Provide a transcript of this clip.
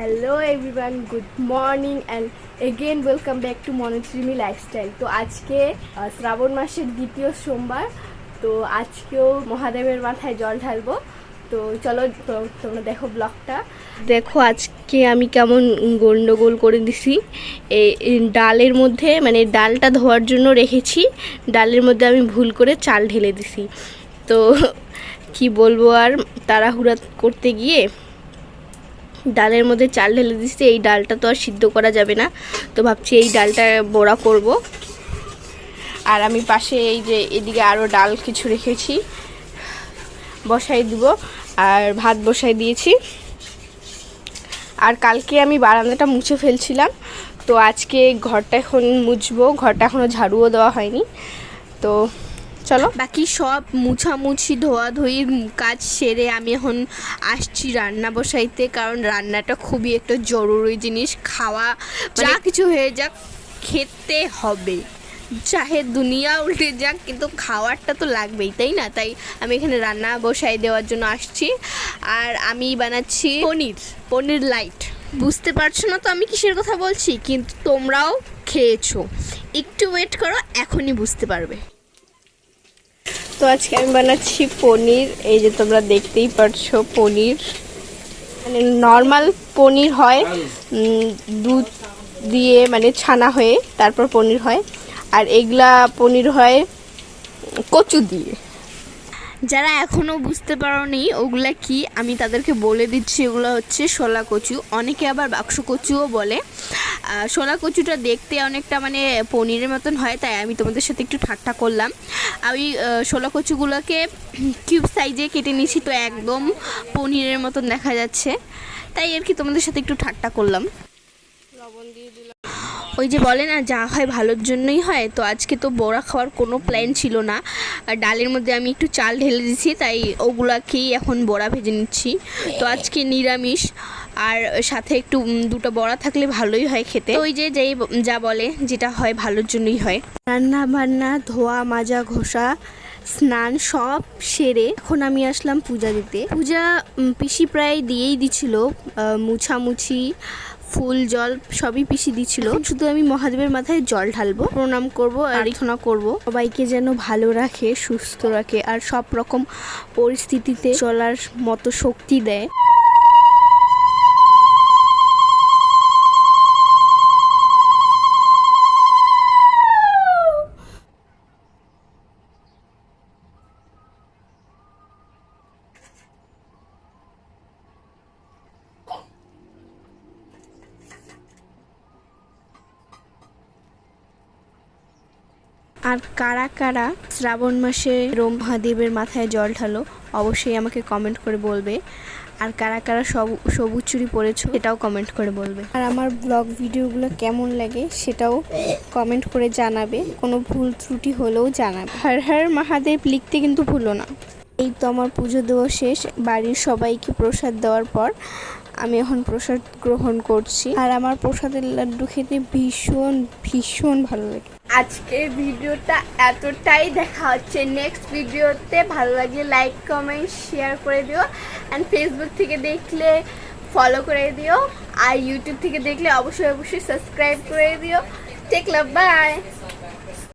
Hello everyone good morning and again welcome back to মনোত্রিমি lifestyle তো আজকে শ্রাবণ মাসের দ্বিতীয় সোমবার, তো আজকেও মহাদেবের মাথায় জল ঢালবো। তো চলো তোমরা দেখো ব্লগটা। দেখো আজকে আমি কেমন গন্ডগোল করে দিছি। এই ডালের মধ্যে মানে ডালটা ধোয়ার জন্য রেখেছি। ডালের মধ্যে আমি ভুল করে চাল ঢেলে দিছি। তো কি বলব আর, তাড়াহুড়া করতে গিয়ে ডালের মধ্যে চাল ঢেলে দিচ্ছি এই ডালটা তো আর সিদ্ধ করা যাবে না। তো ভাবছি এই ডালটা বড়া করব। আর আমি পাশে এই যে এদিকে আরও ডাল কিছু রেখেছি, বসাই দিব। আর ভাত বসাই দিয়েছি। আর কালকে আমি বারান্দাটা মুছে ফেলছিলাম, তো আজকে ঘরটা এখন মুছবো, ঘরটা এখনও ঝাড়ুও দেওয়া হয়নি। তো চলো। বাকি সব মুছামুছি ধোয়াধুয়ির কাজ সেরে আমি এখন আসছি রান্না বসাইতে কারণ রান্নাটা খুবই একটা জরুরি জিনিস। খাওয়া যা কিছু হয়ে যাক খেতে হবে। চাহে দুনিয়া উল্টে যাক কিন্তু খাওয়ারটা তো লাগবেই তাই না? তাই আমি এখানে রান্না বসাই দেওয়ার জন্য আসছি। আর আমি বানাচ্ছি পনির পনির লাইট। বুঝতে পারছ না তো আমি কিসের কথা বলছি? কিন্তু তোমরাও খেয়েছো। একটু ওয়েট করো এখনই বুঝতে পারবে। তো আজকে আমি বানাচ্ছি পনির। এই যে তোমরা দেখতেই পারছ পনির। মানে নর্মাল পনির হয় দুধ দিয়ে মানে ছানা হয়ে তারপর পনির হয়। আর এগুলা পনির হয় কচু দিয়ে। যারা এখনও বুঝতে পারোনি ওগুলা কি, আমি তাদেরকে বলে দিচ্ছি, ওগুলো হচ্ছে শোলা কচু। অনেকে আবার বাক্স কচুও বলে। শোলা কচুটা দেখতে অনেকটা মানে পনিরের মতন হয়, তাই আমি তোমাদের সাথে একটু ঠাট্টা করলাম। আমি শোলা কচুগুলোকে কিউব সাইজে কেটে নিয়েছি, তো একদম পনিরের মতন দেখা যাচ্ছে। তাই আর কি তোমাদের সাথে একটু ঠাট্টা করলাম। লবণ দিয়ে দিলাম। ওই যে বলে না, যা হয় ভালোর জন্যই হয়। তো আজকে তো বড়া খাওয়ার কোনো প্ল্যান ছিল না। আর ডালের মধ্যে আমি একটু চাল ঢেলে দিয়েছি, তাই ওগুলাকেই এখন বড়া ভেজে নিচ্ছি। তো আজকে নিরামিষ, আর সাথে একটু দুটো বড়া থাকলে ভালোই হয় খেতে। ওই যে যেই যা বলে, যেটা হয় ভালোর জন্যই হয়। রান্না বান্না ধোয়া, মাজা, ঘষা, স্নান সব সেরে এখন আমি আসলাম পূজা দিতে। পূজা পিসি প্রায় দিয়েই দিছিল মুছামুছি ফুল, জল সবই পিষিয়ে দিছিল শুধু আমি মহাদেবের মাথায় জল ঢালবো, প্রণাম করব আরাধনা করব। সবাইকে যেন ভালো রাখে, সুস্থ রাখে আর সব রকম পরিস্থিতিতে চলার মতো শক্তি দেয়। আর কারা কারা শ্রাবণ মাসে রোম মহাদেবের মাথায় জল ঢালো, অবশ্যই আমাকে কমেন্ট করে বলবে। আর কারা কারা সব, সবুজ চুরি পরেছো সেটাও কমেন্ট করে বলবে। আর আমার ব্লগ ভিডিওগুলো কেমন লাগে সেটাও কমেন্ট করে জানাবে, কোনো ভুল ত্রুটি হলেও জানাবে। হর হর মহাদেব, লিখতে কিন্তু ভুলো না। এই তো আমার পুজো দেওয়া শেষ, বাড়ির সবাইকে প্রসাদ দেওয়ার পর আমি এখন প্রসাদ গ্রহণ করছি। আর আমার প্রসাদের লাড্ডু খেতে ভীষণ ভীষণ ভালো লাগে। আজকের ভিডিওটা এতটাই। দেখা হচ্ছে নেক্সট ভিডিওতে। ভালো লাগে লাইক কমেন্ট শেয়ার করে দিও। অ্যান্ড ফেসবুক থেকে দেখলে ফলো করে দিও। আর ইউটিউব থেকে দেখলে অবশ্যই অবশ্যই সাবস্ক্রাইব করে দিও। Take love by